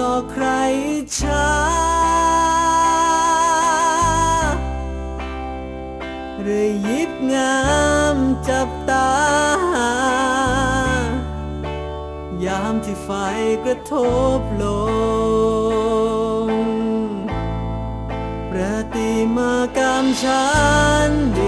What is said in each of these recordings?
ต่อใครช้า หรือยิบงามจับตา ยามที่ไฟกระทบลงประติมากรรมฉันดี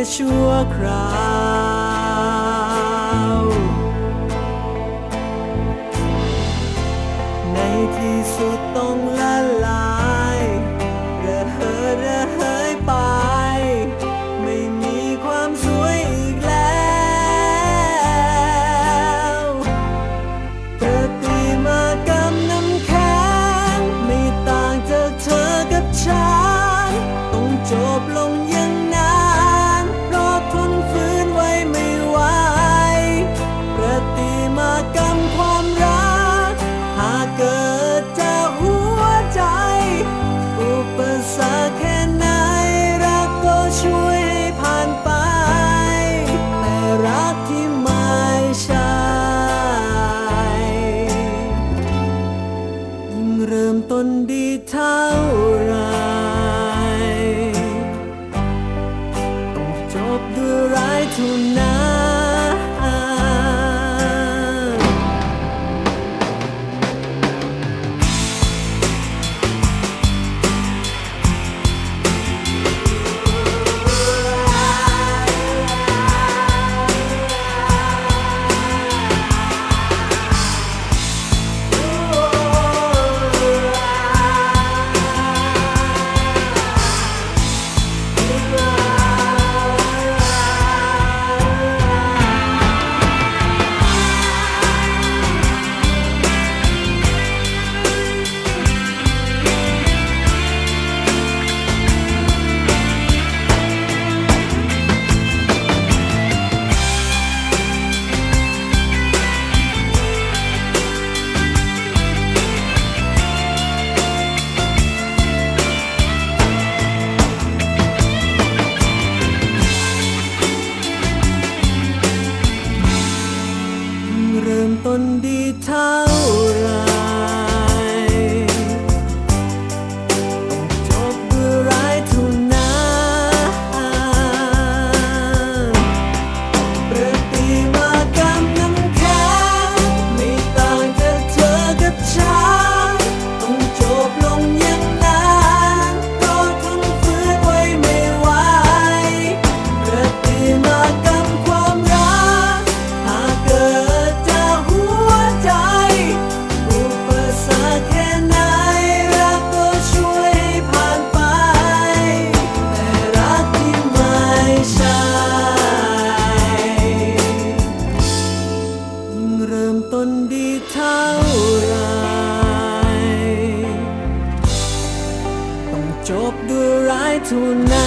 ค่ชั่วคราวในที่สุดต้องละลายระเหยระเหยไป ไม่มีความสวยอีกแล้วประติมากรรมน้ำแข็งไม่ต่างจากเธอกับฉัน ต้องจบลง คนดีเท่าไร จบด้วยร้ายทุนนา